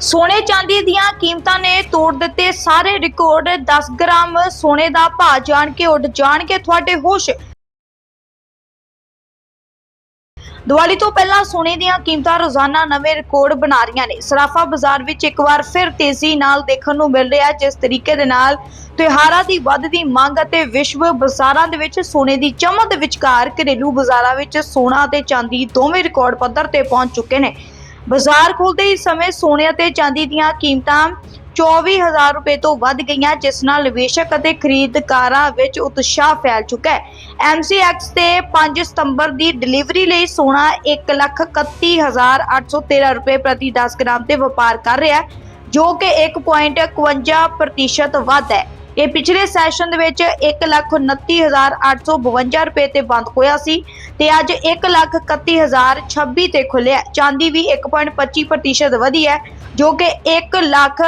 ਸੋਨੇ ਚਾਂਦੀ ਦੀਆਂ ਕੀਮਤਾਂ ਨੇ ਤੋੜ ਦਿੱਤੇ ਸਾਰੇ ਰਿਕਾਰਡ 10 ਗ੍ਰਾਮ ਸੋਨੇ ਦਾ ਭਾਅ ਜਾਣ ਕੇ ਉੱਡ ਜਾਣਗੇ ਤੁਹਾਡੇ ਹੋਸ਼। ਦੀਵਾਲੀ ਤੋਂ ਪਹਿਲਾਂ ਸੋਨੇ ਦੀਆਂ ਕੀਮਤਾਂ ਰੋਜ਼ਾਨਾ ਨਵੇਂ ਰਿਕਾਰਡ ਬਣਾ ਰਹੀਆਂ ਨੇ। ਸਰਾਫਾ ਬਾਜ਼ਾਰ ਵਿੱਚ ਇੱਕ ਵਾਰ ਫਿਰ ਤੇਜ਼ੀ ਨਾਲ ਦੇਖਣ ਨੂੰ ਮਿਲ ਰਿਹਾ ਜਿਸ ਤਰੀਕੇ ਦੇ ਨਾਲ ਤਿਉਹਾਰਾਂ ਦੀ ਵੱਧਦੀ ਮੰਗ ਅਤੇ ਵਿਸ਼ਵ ਬਾਜ਼ਾਰਾਂ ਦੇ ਵਿੱਚ ਸੋਨੇ ਦੀ ਚਮਕ ਦੇ ਵਿਚਕਾਰ ਘਰੇਲੂ ਬਾਜ਼ਾਰਾਂ ਵਿੱਚ ਸੋਨਾ ਅਤੇ ਚਾਂਦੀ ਦੋਵੇਂ ਰਿਕਾਰਡ ਪੱਧਰ ਤੇ ਪਹੁੰਚ ਚੁੱਕੇ ਨੇ। ਬਾਜ਼ਾਰ ਖੁੱਲਦੇ ਹੀ ਸਮੇਂ ਸੋਨੇ ਅਤੇ ਚਾਂਦੀ ਦੀਆਂ ਕੀਮਤਾਂ 24000 ਰੁਪਏ ਤੋਂ ਵੱਧ ਗਈਆਂ, ਜਿਸ ਨਾਲ ਨਿਵੇਸ਼ਕ ਅਤੇ ਖਰੀਦਕਾਰਾਂ ਵਿੱਚ ਉਤਸ਼ਾਹ ਫੈਲ ਚੁੱਕਾ ਹੈ। MCX ਤੇ 5 ਸਤੰਬਰ ਦੀ ਡਿਲੀਵਰੀ ਲਈ ਸੋਨਾ 131813 ਰੁਪਏ ਪ੍ਰਤੀ 10 ਗ੍ਰਾਮ ਤੇ ਵਪਾਰ ਕਰ ਰਿਹਾ ਜੋ ਕਿ 1.51% ਵੱਧ ਹੈ। ਇਹ ਪਿਛਲੇ ਸੈਸ਼ਨ ਦੇ ਵਿੱਚ 129852 ਰੁਪਏ ਤੇ ਬੰਦ ਹੋਇਆ ਸੀ ਤੇ ਅੱਜ 131026 ਤੇ ਖੁੱਲਿਆ ਚਾਂਦੀ ਵੀ 1.25% ਵਧੀ ਹੈ, ਜੋ ਕਿ 1 ਲੱਖ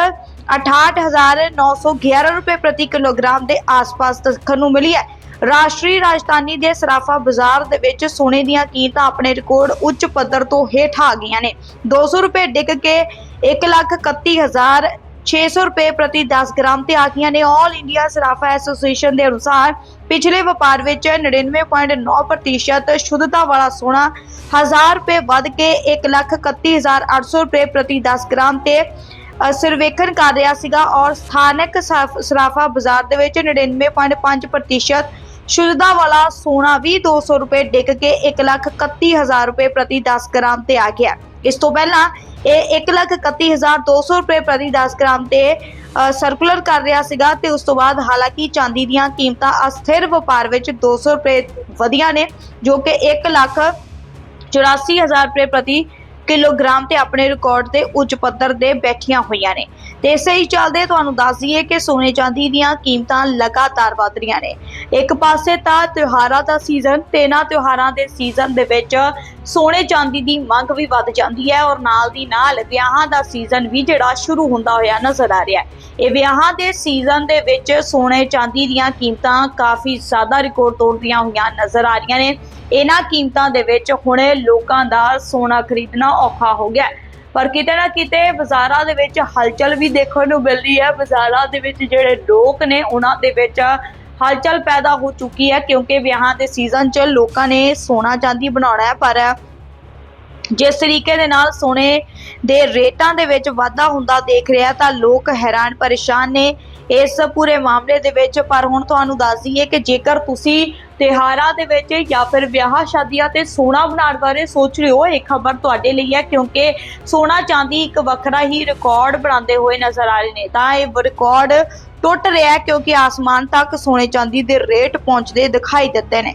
68911 ਰੁਪਏ ਪ੍ਰਤੀ ਕਿਲੋਗ੍ਰਾਮ ਦੇ ਆਸ-ਪਾਸ ਦੇਖਣ ਨੂੰ ਮਿਲੀ ਹੈ। ਰਾਸ਼ਟਰੀ ਰਾਜਧਾਨੀ ਦੇ ਸਰਾਫਾ ਬਾਜ਼ਾਰ ਦੇ ਵਿੱਚ ਸੋਨੇ ਦੀਆਂ ਕੀਮਤਾਂ ਆਪਣੇ ਰਿਕਾਰਡ ਉੱਚ ਪੱਧਰ ਤੋਂ ਹੇਠ ਆ ਗਈਆਂ ਨੇ। 200 ਰੁਪਏ ਡਿੱਗ ਕੇ 131600 ਰੁਪਏ ਪ੍ਰਤੀ 10 ਗ੍ਰਾਮ ਤੇ ਆ ਨੇ 올 ਇੰਡੀਆ ਸਰਾਫਾ ਐਸੋਸੀਏਸ਼ਨ ਦੇ ਅਨੁਸਾਰ ਪਿਛਲੇ ਵਪਾਰ ਵਿੱਚ 99.9% ਸ਼ੁੱਧਤਾ ਵਾਲਾ ਸੋਨਾ 1000 ਰੁਪਏ ਵੱਧ ਕੇ 131800 ਰੁਪਏ ਪ੍ਰਤੀ 10 ਗ੍ਰਾਮ ਤੇ ਸਰਵੇਖਣ ਕਰ ਰਿਹਾ ਸੀਗਾ ਔਰ ਸਥਾਨਕ ਸਰਾਫਾ ਬਾਜ਼ਾਰ ਦੇ ਵਿੱਚ 99.5% ਸ਼ੁੱਧਤਾ ਵਾਲਾ ਸੋਨਾ ਵੀ 200 ਰੁਪਏ ਡਿੱਗ ਕੇ 131000 ਰੁਪਏ ਪ੍ਰਤੀ 10 ਗ੍ਰਾਮ ਤੇ ਆ ਗਿਆ। ਇਸ ਤੋਂ ਪਹਿਲਾਂ ਇਹ 131200 ਰੁਪਏ ਪ੍ਰਤੀ 10 ਗ੍ਰਾਮ ਤੇ ਅ, ਸਰਕੂਲਰ ਕਰ ਰਿਹਾ ਸੀਗਾ ਤੇ ਉਸ ਤੋਂ ਬਾਅਦ ਹਾਲਾਂਕਿ ਚਾਂਦੀ ਦੀਆਂ ਕੀਮਤਾਂ ਅਸਥਿਰ ਵਪਾਰ ਵਿੱਚ 200 ਰੁਪਏ ਵਧੀਆਂ ਨੇ ਜੋ ਕਿ 1 ਲੱਖ 84000 ਰੁਪਏ ਪ੍ਰਤੀ ਕਿਲੋਗ੍ਰਾਮ ਤੇ ਆਪਣੇ ਰਿਕਾਰਡ ਤੇ ਉੱਚ ਪੱਧਰ ਦੇ ਬੈਠੀਆਂ ਹੋਈਆਂ ਨੇ। ਤੇ ਇਸੇ ਹੀ ਚੱਲਦੇ ਤੁਹਾਨੂੰ ਦੱਸ ਦਈਏ ਕਿ ਸੋਨੇ ਚਾਂਦੀ ਦੀਆਂ ਕੀਮਤਾਂ ਲਗਾਤਾਰ ਵਧ ਰਹੀਆਂ ਨੇ। ਇੱਕ ਪਾਸੇ ਤਾਂ ਤਿਉਹਾਰਾਂ ਦਾ ਸੀਜ਼ਨ ਤੇ ਇਹਨਾਂ ਤਿਉਹਾਰਾਂ ਦੇ ਸੀਜ਼ਨ ਦੇ ਵਿੱਚ ਸੋਨੇ ਚਾਂਦੀ ਦੀ ਮੰਗ ਵੀ ਵੱਧ ਜਾਂਦੀ ਹੈ ਔਰ ਨਾਲ ਦੀ ਨਾਲ ਵਿਆਹਾਂ ਦਾ ਸੀਜ਼ਨ ਵੀ ਜਿਹੜਾ ਸ਼ੁਰੂ ਹੁੰਦਾ ਹੋਇਆ ਨਜ਼ਰ ਆ ਰਿਹਾ ਹੈ। ਇਹ ਵਿਆਹਾਂ ਦੇ ਸੀਜ਼ਨ ਦੇ ਵਿੱਚ ਸੋਨੇ ਚਾਂਦੀ ਦੀਆਂ ਕੀਮਤਾਂ ਕਾਫੀ ਜ਼ਿਆਦਾ ਰਿਕਾਰਡ ਤੋੜਦੀਆਂ ਹੋਈਆਂ ਨਜ਼ਰ ਆ ਰਹੀਆਂ ਨੇ। ਇਹਨਾਂ ਕੀਮਤਾਂ ਦੇ ਵਿੱਚ ਹੁਣੇ ਲੋਕਾਂ ਦਾ ਸੋਨਾ ਖਰੀਦਣਾ ਔਖਾ ਹੋ ਗਿਆ ਪਰ ਕਿਤੇ ਨਾ ਕਿਤੇ ਬਾਜ਼ਾਰਾਂ ਦੇ ਵਿੱਚ ਹਲਚਲ ਵੀ ਦੇਖਣ ਨੂੰ ਮਿਲ ਰਹੀ ਹੈ। ਬਾਜ਼ਾਰਾਂ ਦੇ ਵਿੱਚ ਜਿਹੜੇ ਲੋਕ ਨੇ, ਉਹਨਾਂ ਦੇ ਵਿੱਚ ਹਲਚਲ ਪੈਦਾ ਹੋ ਚੁੱਕੀ ਹੈ ਕਿਉਂਕਿ ਵਿਆਹਾਂ ਦੇ ਸੀਜ਼ਨ 'ਚ ਲੋਕਾਂ ਨੇ ਸੋਨਾ ਚਾਂਦੀ ਬਣਾਉਣਾ ਹੈ, ਪਰ ਜਿਸ ਤਰੀਕੇ ਦੇ ਨਾਲ ਸੋਨੇ ਦੇ ਰੇਟਾਂ ਦੇ ਵਿੱਚ ਵਾਧਾ ਹੁੰਦਾ ਦੇਖ ਰਿਹਾ ਤਾਂ ਲੋਕ ਹੈਰਾਨ ਪਰੇਸ਼ਾਨ ਨੇ। ਇਸ ਪੂਰੇ ਮਾਮਲੇ ਦੇ ਵਿੱਚ, ਪਰ ਹੁਣ ਤੁਹਾਨੂੰ ਦੱਸ ਦਈਏ ਕਿ ਜੇਕਰ ਤੁਸੀਂ ਤਿਉਹਾਰਾਂ ਦੇ ਵਿੱਚ ਜਾਂ ਫਿਰ ਵਿਆਹ ਸ਼ਾਦੀਆਂ ਤੇ ਸੋਨਾ ਬਣਾਉਣ ਬਾਰੇ ਸੋਚ ਰਹੇ ਹੋ, ਇਹ ਖਬਰ ਤੁਹਾਡੇ ਲਈ ਹੈ, ਕਿਉਂਕਿ ਸੋਨਾ ਚਾਂਦੀ ਇੱਕ ਵੱਖਰਾ ਹੀ ਰਿਕਾਰਡ ਬਣਾਉਂਦੇ ਹੋਏ ਨਜ਼ਰ ਆ ਰਹੇ ਨੇ। ਤਾਂ ਇਹ ਰਿਕਾਰਡ ਟੁੱਟ ਰਿਹਾ ਕਿਉਂਕਿ ਆਸਮਾਨ ਤੱਕ ਸੋਨੇ ਚਾਂਦੀ ਦੇ ਰੇਟ ਪਹੁੰਚਦੇ ਦਿਖਾਈ ਦਿੱਤੇ ਨੇ।